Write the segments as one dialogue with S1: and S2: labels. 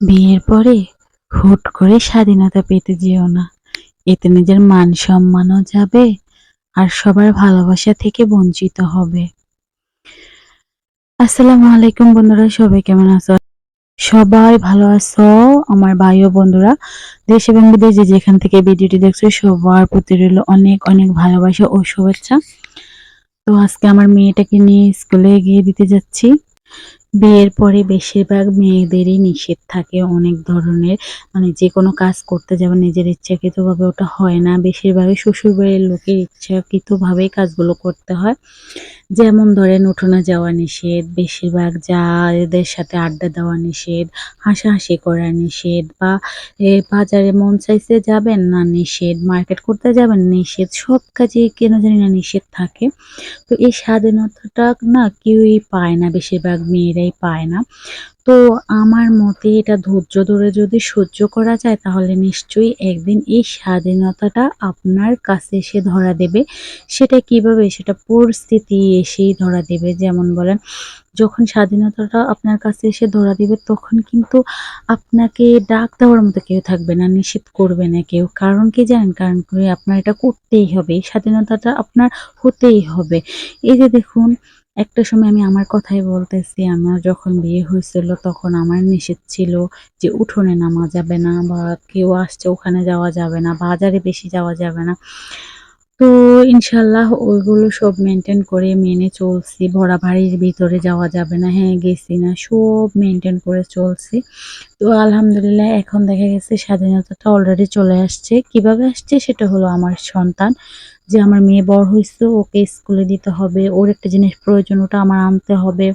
S1: বিয়ের পরে হুট করে স্বাধীনতা পেতে যেও না। এতে নিজের মান সম্মানও যাবে আর সবার ভালোবাসা থেকে বঞ্চিত হবে। আসসালামু আলাইকুম বন্ধুরা, সবাই কেমন আছো? সবাই ভালো আছো? আমার ভাই ও বন্ধুরা, দেশ এবং বিদেশে যেখান থেকে ভিডিওটি দেখছ, সবার প্রতি রইল অনেক অনেক ভালোবাসা ও শুভেচ্ছা। তো আজকে আমার মেয়েটাকে নিয়ে স্কুলে গিয়ে দিতে যাচ্ছি। বিয়ের পরে বেশিরভাগ মেয়েদেরই নিষেধ থাকে অনেক ধরনের। মানে যে কোনো কাজ করতে যাবে নিজের ইচ্ছাকৃতভাবে, ওটা হয় না। বেশিরভাগই শ্বশুরবাড়ির লোকের ইচ্ছাকৃতভাবেই কাজগুলো করতে হয়। যেমন ধরেন, উঠোনে যাওয়া নিষেধ, বেশিরভাগ যা এদের সাথে আড্ডা দেওয়া নিষেধ, হাসাহাসি করা নিষেধ, বা বাজারে মন চাইছে যাবেন না নিষেধ, মার্কেট করতে যাবেন নিষেধ, সব কাজে কেন জানি না নিষেধ থাকে। তো এই স্বাধীনতাটা না কেউই পায় না বেশিরভাগ মেয়েরাই পায় না। তো আমার মতে এটা ধৈর্য ধরে যদি সহ্য করা যায়, তাহলে নিশ্চয়ই একদিন এই স্বাধীনতাটা আপনার কাছে এসে ধরা দেবে। সেটা কীভাবে? সেটা পরিস্থিতি এসেই ধরা দেবে। যেমন বলেন, যখন স্বাধীনতাটা আপনার কাছে এসে ধরা দিবে, তখন কিন্তু আপনাকে ডাক দেওয়ার মতো কেউ থাকবে না, নিষেধ করবে না কেউ। কারণ কি জানেন? কারণ কি আপনার এটা করতেই হবে। এই স্বাধীনতাটা আপনার হতেই হবে। এই যে দেখুন একটা সময় আমি আমার কথাই বলতেছি, আমার যখন বিয়ে হয়েছিল তখন আমার নিষেধ ছিল যে উঠোনে নামা যাবে না বা কেউ আসছে ওখানে যাওয়া যাবে না, বাজারে বেশি যাওয়া যাবে না। তো ইনশাল্লাহ ওইগুলো সব মেনটেন করে মেনে চলছি। ভরা বাড়ির ভিতরে যাওয়া যাবে না হ্যাঁ গেছি না, সব মেনটেন করে চলছি। তো আলহামদুলিল্লাহ এখন দেখা গেছে স্বাধীনতাটা অলরেডি চলে আসছে। কীভাবে আসছে সেটা হলো আমার সন্তান, যে আমার মেয়ে বড় হয়েছে, ওকে স্কুলে দিতে হবে, ওর একটা জিনিস প্রয়োজন, ওটা আমার আনতে হবে।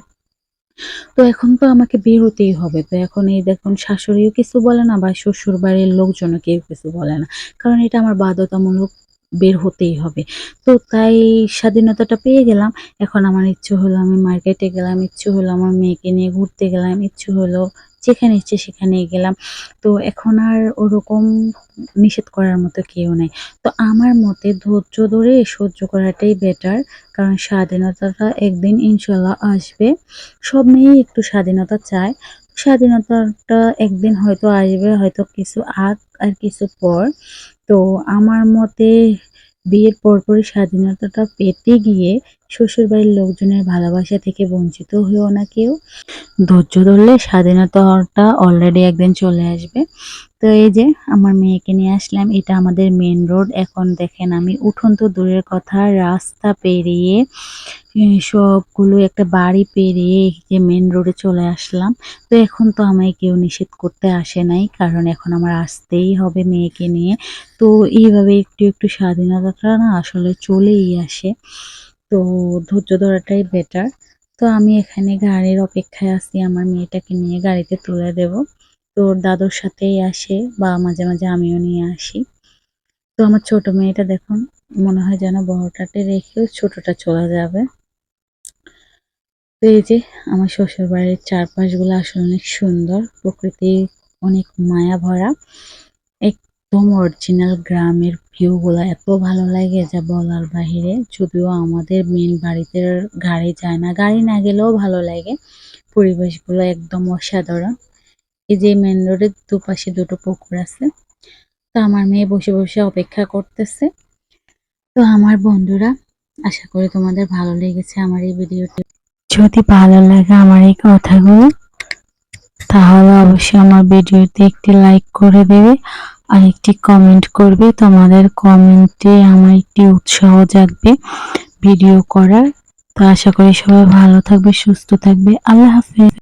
S1: তো এখন তো আমাকে বের হতেই হবে। তো এখন এই দেখুন, শাশুড়িও কিছু বলে না, বা শ্বশুর বাড়ির লোকজনও কেউ কিছু বলে না। কারণ এটা আমার বাধ্যতামূলক বের হতেই হবে। তো তাই স্বাধীনতাটা পেয়ে গেলাম। এখন আমার ইচ্ছে হলো আমি মার্কেটে গেলাম, ইচ্ছে হলো আমার মেয়েকে নিয়ে ঘুরতে গেলাম, ইচ্ছে হলো যেখানে ইচ্ছে সেখানে গেলাম। তো এখন আর ওরকম নিষেধ করার মতো কেউ নেই। তো আমার মতে ধৈর্য ধরে সহ্য করাটাই বেটার কারণ স্বাধীনতাটা একদিন ইনশাল্লাহ আসবে। সব মেয়েই একটু স্বাধীনতা চায়। স্বাধীনতাটা একদিন হয়তো আসবে, হয়তো কিছু আগ আর কিছু পর। তো আমার মতে বিয়ের পরপরই স্বাধীনতাটা পেতে গিয়ে শ্বশুরবাড়ির লোকজনের ভালোবাসা থেকে বঞ্চিত হয়েও না কেউ। ধৈর্য ধরলে স্বাধীনতাটা অলরেডি একদিন চলে আসবে। তো এই যে আমার মেয়েকে নিয়ে আসলাম, এটা আমাদের মেন রোড এখন দেখেন আমি উঠোন তো দূরের কথা, রাস্তা পেরিয়ে সবগুলো একটা বাড়ি পেরিয়ে যে মেন রোডে চলে আসলাম। তো এখন তো আমায় কেউ নিষেধ করতে আসে নাই, কারণ এখন আমার আসতেই হবে মেয়েকে নিয়ে। তো এইভাবে একটু একটু স্বাধীনতাটা না আসলে চলেই আসে। তো ধৈর্য ধরাটাই বেটার তো আমি এখানে গাড়ির অপেক্ষায় আছি, আমার মেয়েটাকে নিয়ে গাড়িতে তুলে দেব। তো দাদুর সাথেই আসে, বা মাঝে মাঝে আমিও নিয়ে আসি। তো আমার ছোট মেয়েটা দেখুন, মনে হয় যেন বড়টাতে রেখেও ছোটটা চলে যাবে। এই যে আমার শ্বশুর বাড়ির চারপাশগুলো আসলে অনেক সুন্দর, প্রকৃতি অনেক মায়া ভরা একদম অরিজিনাল গ্রামের ভিউ ভিউগুলো এত ভালো লাগে যা বলার বাহিরে। যদিও আমাদের মেন বাড়িতে গাড়ি যায় না, গাড়ি না গেলেও ভালো লাগে। পরিবেশগুলো একদম অসাধারণ। এই যে মেন রোডের দুপাশে দুটো পুকুর আছে। তো আমার মেয়ে বসে বসে অপেক্ষা করতেছে। তো আমার বন্ধুরা, আশা করি তোমাদের ভালো লেগেছে আমার এই ভিডিওটি যদি ভালো লাগে আমার এই কথাগুলো, তাহলে অবশ্যই আমার ভিডিওতে একটি লাইক করে দেবে আর একটি কমেন্ট করবে। তোমাদের কমেন্টে আমার একটি উৎসাহ জাগবে ভিডিও করার। তো আশা করি সবাই ভালো থাকবে, সুস্থ থাকবে। আল্লাহ হাফেজ।